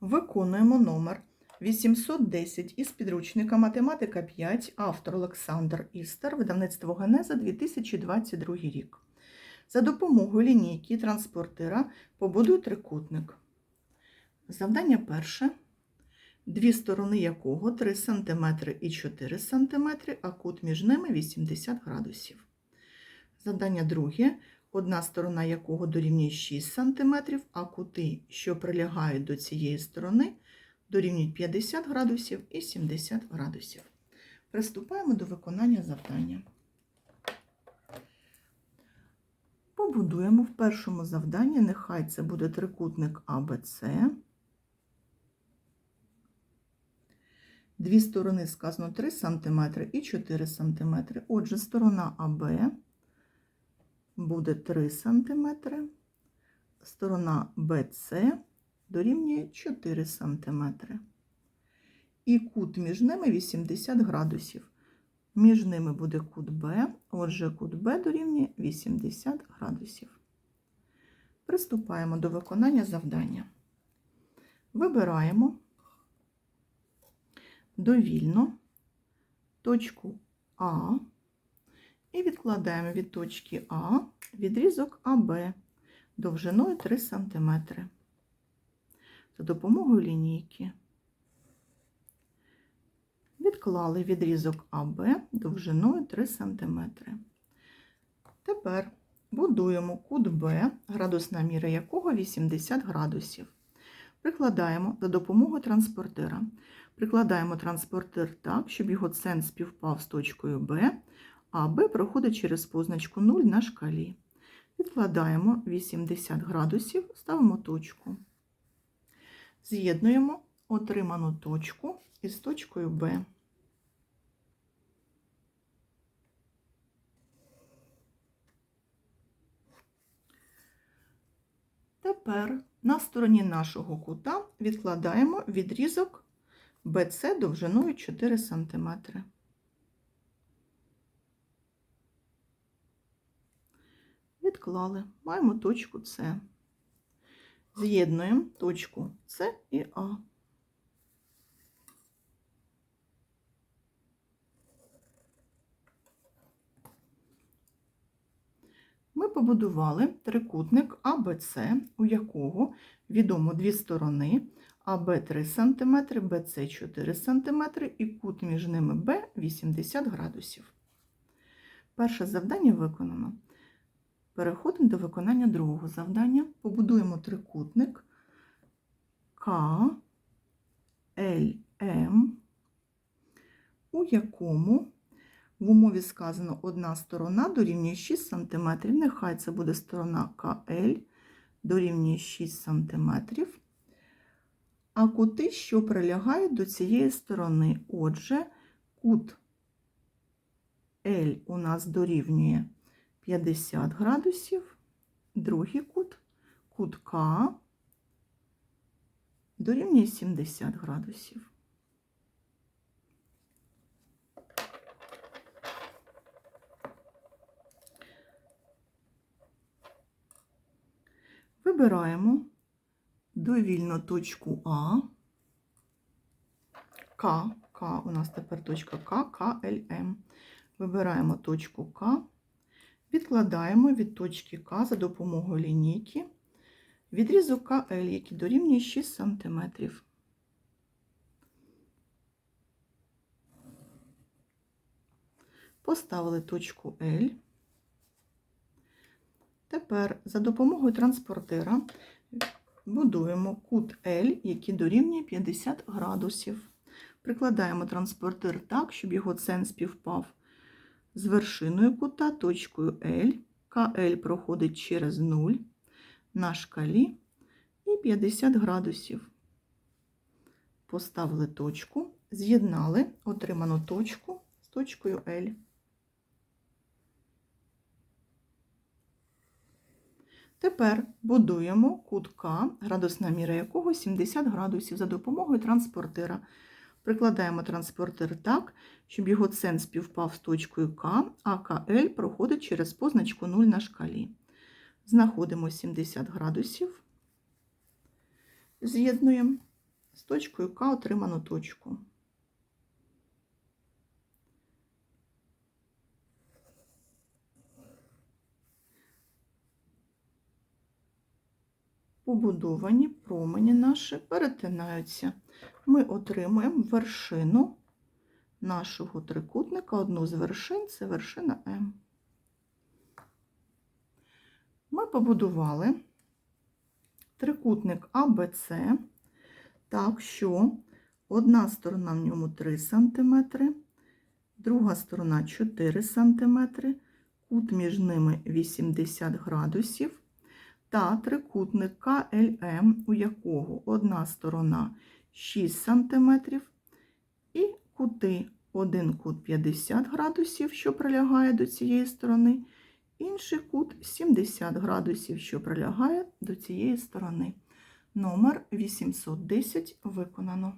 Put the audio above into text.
Виконуємо номер 810 із підручника Математика 5, автор Олександр Істер, видавництво Генеза 2022 рік. За допомогою лінійки транспортира побудуй трикутник. Завдання перше, дві сторони якого 3 см і 4 см, а кут між ними 80 градусів. Завдання друге, одна сторона якого дорівнює 6 см, а кути, що прилягають до цієї сторони, дорівнюють 50 градусів і 70 градусів. Приступаємо до виконання завдання. Побудуємо в першому завданні, нехай це буде трикутник АБЦ. Дві сторони сказано 3 см і 4 см. Отже, сторона АБ буде 3 см, сторона BC дорівнює 4 см. І кут між ними 80 градусів. Між ними буде кут Б, отже, кут Б дорівнює 80 градусів. Приступаємо до виконання завдання. Вибираємо довільно точку А і відкладаємо від точки А відрізок АБ довжиною 3 см за допомогою лінійки. Відклали відрізок АБ довжиною 3 см. Тепер будуємо кут Б, градусна міра якого 80 градусів. Прикладаємо за допомогою транспортира. Прикладаємо транспортир так, щоб його центр співпав з точкою Б, а Б проходить через позначку 0 на шкалі. Відкладаємо 80 градусів, ставимо точку. З'єднуємо отриману точку із точкою Б. Тепер на стороні нашого кута відкладаємо відрізок BC довжиною 4 см. Відклали, маємо точку С. З'єднуємо точку С і А. Ми побудували трикутник АБЦ, у якого відомо дві сторони АБ 3 см, БЦ 4 см і кут між ними Б 80 градусів. Перше завдання виконано. Переходимо до виконання другого завдання. Побудуємо трикутник К, Л, М, у якому в умові сказано одна сторона дорівнює 6 см. Нехай це буде сторона КЛ дорівнює 6 см. А кути, що прилягають до цієї сторони. Отже, кут L у нас дорівнює 50 градусів, другий кут, кут К дорівнює 70 градусів. Вибираємо довільно точку А, К, К, у нас тепер точка К, К, Л, М. Вибираємо точку К, відкладаємо від точки К за допомогою лінійки відрізок КЛ, який дорівнює 6 см. Поставили точку Л. Тепер за допомогою транспортира будуємо кут L, який дорівнює 50 градусів. Прикладаємо транспортир так, щоб його центр співпав з вершиною кута точкою L. КЛ проходить через 0 на шкалі і 50 градусів. Поставили точку, з'єднали отриману точку з точкою L. Тепер будуємо кут К, градусна міра якого 70 градусів за допомогою транспортира. Прикладаємо транспортер так, щоб його центр співпав з точкою К, а КЛ проходить через позначку 0 на шкалі. Знаходимо 70 градусів, з'єднуємо з точкою К отриману точку. Побудовані промені наші перетинаються. Ми отримуємо вершину нашого трикутника, одну з вершин це вершина М. Ми побудували трикутник АБЦ так, що одна сторона в ньому 3 см, друга сторона 4 см, кут між ними 80 градусів, та трикутник КЛМ, у якого одна сторона 6 см і кути один кут 50 градусів, що прилягає до цієї сторони, інший кут 70 градусів, що прилягає до цієї сторони. Номер 810 виконано.